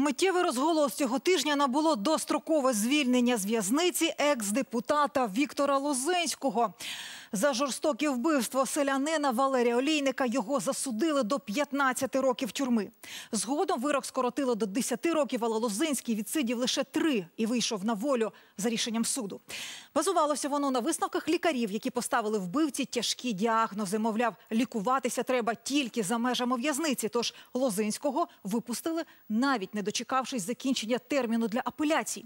Миттєвий розголос цього тижня набуло дострокове звільнення з в'язниці екс-депутата Віктора Лозинського. За жорстоке вбивство селянина Валерія Олійника його засудили до 15 років тюрми. Згодом вирок скоротило до 10 років, але Лозинський відсидів лише три і вийшов на волю за рішенням суду. Базувалося воно на висновках лікарів, які поставили вбивці тяжкі діагнози. Мовляв, лікуватися треба тільки за межами в'язниці. Тож Лозинського випустили, навіть не дочекавшись закінчення терміну для апеляцій.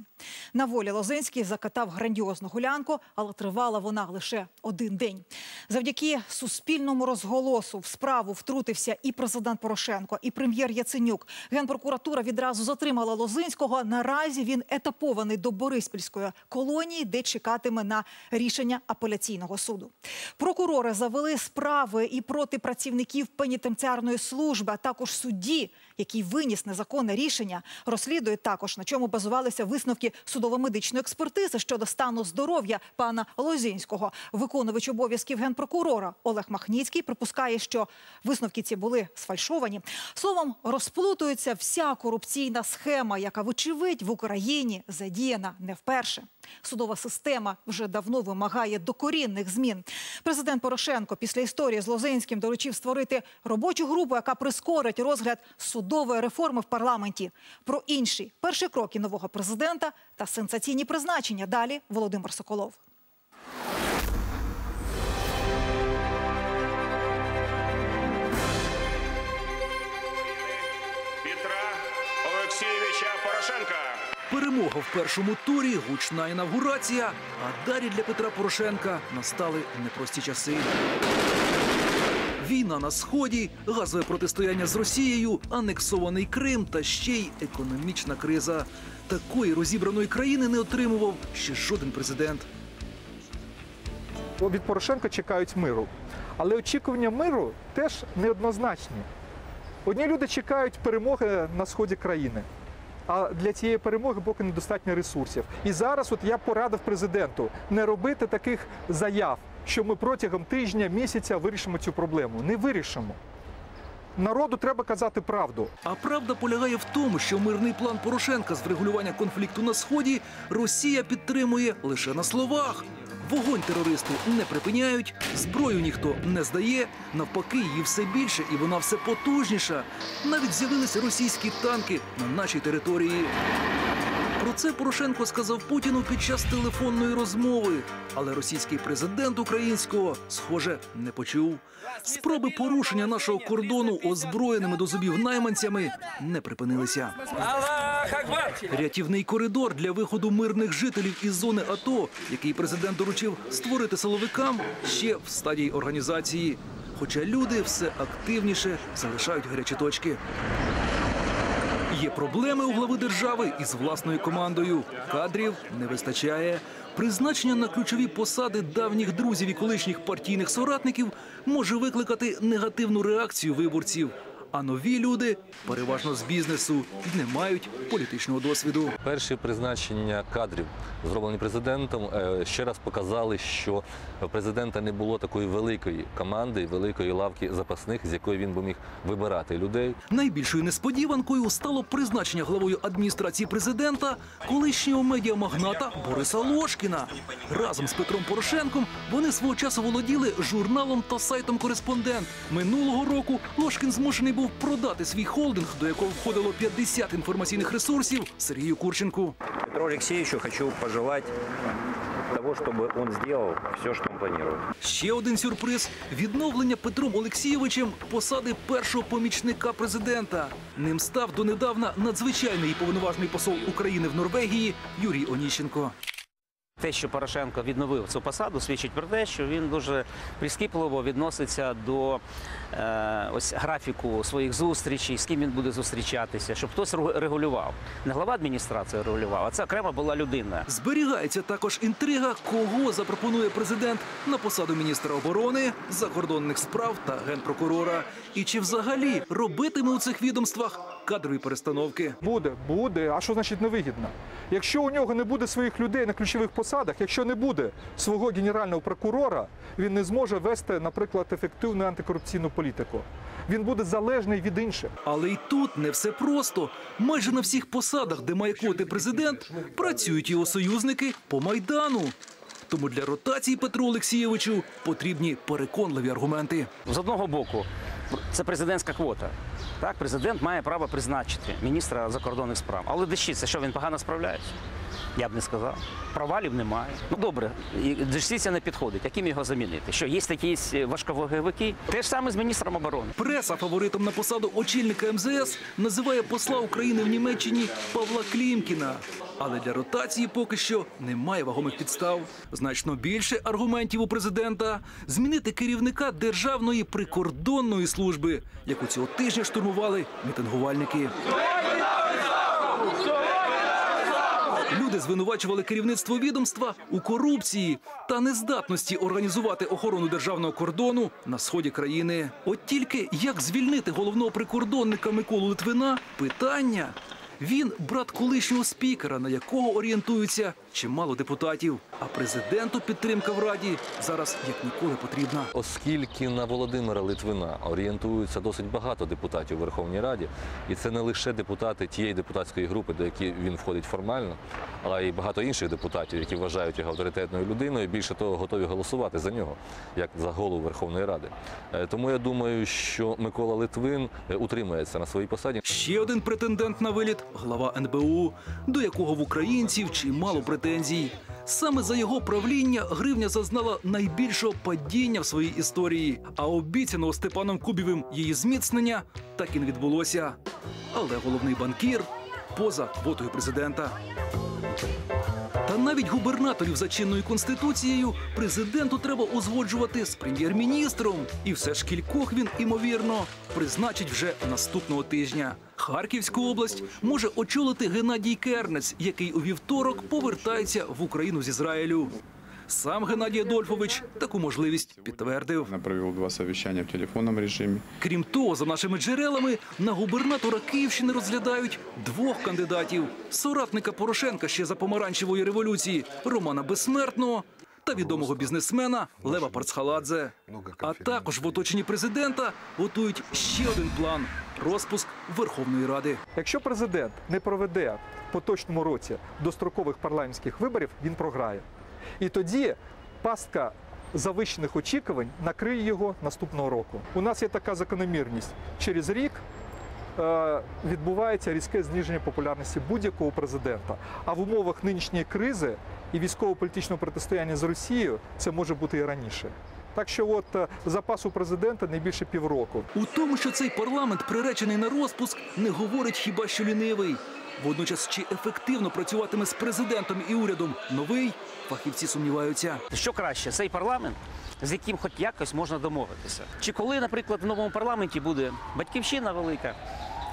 На волі Лозинський закатав грандіозну гулянку, але тривала вона лише один день. Завдяки суспільному розголосу в справу втрутився і президент Порошенко, і прем'єр Яценюк. Генпрокуратура відразу затримала Лозинського. Наразі він етапований до Бориспільської колонії, де чекатиме на рішення апеляційного суду. Прокурори завели справи і проти працівників пенітенціарної служби, а також судді, який виніс незаконне рішення. Розслідують також, на чому базувалися висновки судово-медичної експертизи щодо стану здоров'я пана Лозінського. Виконувач обов'язків генпрокурора Олег Махніцький припускає, що висновки ці були сфальшовані. Словом, розплутується вся корупційна схема, яка, вочевидь, в Україні задіяна не вперше. Судова система вже давно вимагає докорінних змін. Президент Порошенко після історії з Лозинським доручив створити робочу групу, яка прискорить розгляд судової реформи в парламенті. Про інші перші кроки нового президента та сенсаційні призначення. Далі Володимир Соколов. Перемога в першому турі, гучна інавгурація. А далі для Петра Порошенка настали непрості часи. Війна на сході, газове протистояння з Росією, анексований Крим та ще й економічна криза. Такої розібраної країни не отримував ще жоден президент. від Порошенка чекають миру. Але очікування миру теж неоднозначні. Одні люди чекають перемоги на сході країни. А для цієї перемоги поки недостатньо ресурсів. І зараз от я порадив президенту не робити таких заяв, що ми протягом тижня, місяця вирішимо цю проблему. Не вирішимо. Народу треба казати правду. А правда полягає в тому, що мирний план Порошенка з врегулювання конфлікту на сході Росія підтримує лише на словах. Вогонь терористи не припиняють, зброю ніхто не здає. Навпаки, її все більше і вона все потужніша. Навіть з'явилися російські танки на нашій території. Про це Порошенко сказав Путіну під час телефонної розмови. Але російський президент українського, схоже, не почув. Спроби порушення нашого кордону озброєними до зубів найманцями не припинилися. Рятівний коридор для виходу мирних жителів із зони АТО, який президент доручив створити силовикам, ще в стадії організації. Хоча люди все активніше залишають гарячі точки. Є проблеми у глави держави із власною командою. Кадрів не вистачає. Призначення на ключові посади давніх друзів і колишніх партійних соратників може викликати негативну реакцію виборців. А нові люди, переважно з бізнесу, не мають політичного досвіду. Перші призначення кадрів, зроблені президентом, е, ще раз показали, що президента не було такої великої команди, великої лавки запасних, з якої він би міг вибирати людей. Найбільшою несподіванкою стало призначення главою адміністрації президента колишнього медіамагната Бориса Лошкіна. Разом з Петром Порошенком вони свого часу володіли журналом та сайтом Кореспондент. Минулого року Лошкін змушений був продати свій холдинг, до якого входило 50 інформаційних ресурсів Сергію Курченку. Петру Алексеевичу хочу пожелать того, чтобы он сделал все, что он планировал. Ще один сюрприз відновлення Петром Олексійовичем посади першого помічника президента. Ним став донедавна надзвичайний і повноважний посол України в Норвегії Юрій Оніщенко. Те, що Порошенко відновив цю посаду, свідчить про те, що він дуже прискіпливо відноситься до е, ось графіку своїх зустрічей, з ким він буде зустрічатися, щоб хтось регулював. Не глава адміністрації регулював, а це окрема була людина. Зберігається також інтрига, кого запропонує президент на посаду міністра оборони, закордонних справ та генпрокурора. І чи взагалі робитиме у цих відомствах кадрові перестановки. Буде, буде. А що значить невигідно? Якщо у нього не буде своїх людей на ключових посадах, якщо не буде свого генерального прокурора, він не зможе вести, наприклад, ефективну антикорупційну політику. Він буде залежний від інших. Але й тут не все просто. Майже на всіх посадах, де маякувати президент, працюють його союзники по майдану. Тому для ротації Петру Олексійовичу потрібні переконливі аргументи. З одного боку, це президентська квота. Так, президент має право призначити міністра закордонних справ. Але дещиться, що він погано справляється? Я б не сказав. Провалів немає. Ну добре, і не підходить. Яким його замінити? Що є якісь важковаговики? Те ж саме з міністром оборони. Преса фаворитом на посаду очільника МЗС називає посла України в Німеччині Павла Клімкіна. Але для ротації поки що немає вагомих підстав. Значно більше аргументів у президента змінити керівника Державної прикордонної служби, яку цього тижня штурмували мітингувальники. Люди звинувачували керівництво відомства у корупції та нездатності організувати охорону державного кордону на сході країни. От тільки як звільнити головного прикордонника Миколу Литвина питання. Він брат колишнього спікера, на якого орієнтуються чимало депутатів. А президенту підтримка в раді зараз як ніколи потрібна. Оскільки на Володимира Литвина орієнтуються досить багато депутатів у Верховній Раді, і це не лише депутати тієї депутатської групи, до якої він входить формально, а й багато інших депутатів, які вважають його авторитетною людиною, більше того, готові голосувати за нього, як за голову Верховної Ради. Е, Тому я думаю, що Микола Литвин е, утримається на своїй посаді. Ще один претендент на виліт глава НБУ, до якого в українців чимало претензій. Саме за його правління гривня зазнала найбільшого падіння в своїй історії. А обіцяного Степаном Кубівим її зміцнення так і не відбулося. Але головний банкір поза квотою президента. Та навіть губернаторів за чинною конституцією президенту треба узгоджувати з прем'єр-міністром. І все ж кількох він, імовірно, призначить вже наступного тижня. Харківську область може очолити Геннадій Кернець, який у вівторок повертається в Україну з Ізраїлю. Сам Геннадій Адольфович таку можливість підтвердив. Я провел два совещания в телефонном режиме. Крім того, за нашими джерелами, на губернатора Київщини розглядають двох кандидатів: соратника Порошенка ще за помаранчевої революції Романа Безсмертного та відомого бізнесмена Лева Парцхаладзе. А також в оточенні президента готують ще один план розпуск Верховної Ради. Якщо президент не проведе в поточному році дострокових парламентських виборів, він програє. І тоді пастка завищених очікувань накриє його наступного року. У нас є така закономірність. Через рік е, відбувається різке зниження популярності будь-якого президента. А в умовах нинішньої кризи і військово-політичного протистояння з Росією це може бути і раніше. Так що, от е, запас у президента не більше півроку. У тому, що цей парламент приречений на розпуск, не говорить хіба що лінивий. Водночас, чи ефективно працюватиме з президентом і урядом новий, фахівці сумніваються. Що краще, цей парламент, з яким хоч якось можна домовитися? Чи коли, наприклад, в новому парламенті буде батьківщина велика,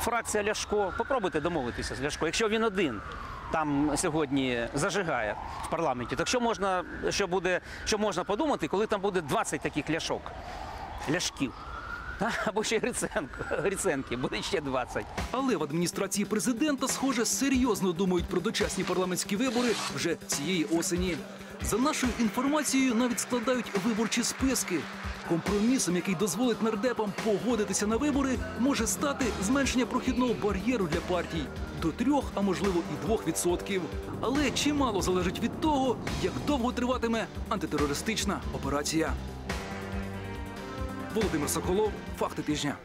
фракція Ляшко, попробуйте домовитися з Ляшко. Якщо він один там сьогодні зажигає в парламенті, так що можна, що буде, що можна подумати, коли там буде 20 таких ляшок, ляшків? Або ще Гриценко, Гриценки, буде ще 20. Але в адміністрації президента, схоже, серйозно думають про дочасні парламентські вибори вже цієї осені. За нашою інформацією, навіть складають виборчі списки. Компромісом, який дозволить нардепам погодитися на вибори, може стати зменшення прохідного бар'єру для партій до трьох, а можливо і двох відсотків. Але чимало залежить від того, як довго триватиме антитерористична операція. Володимир Соколов, факти тижня.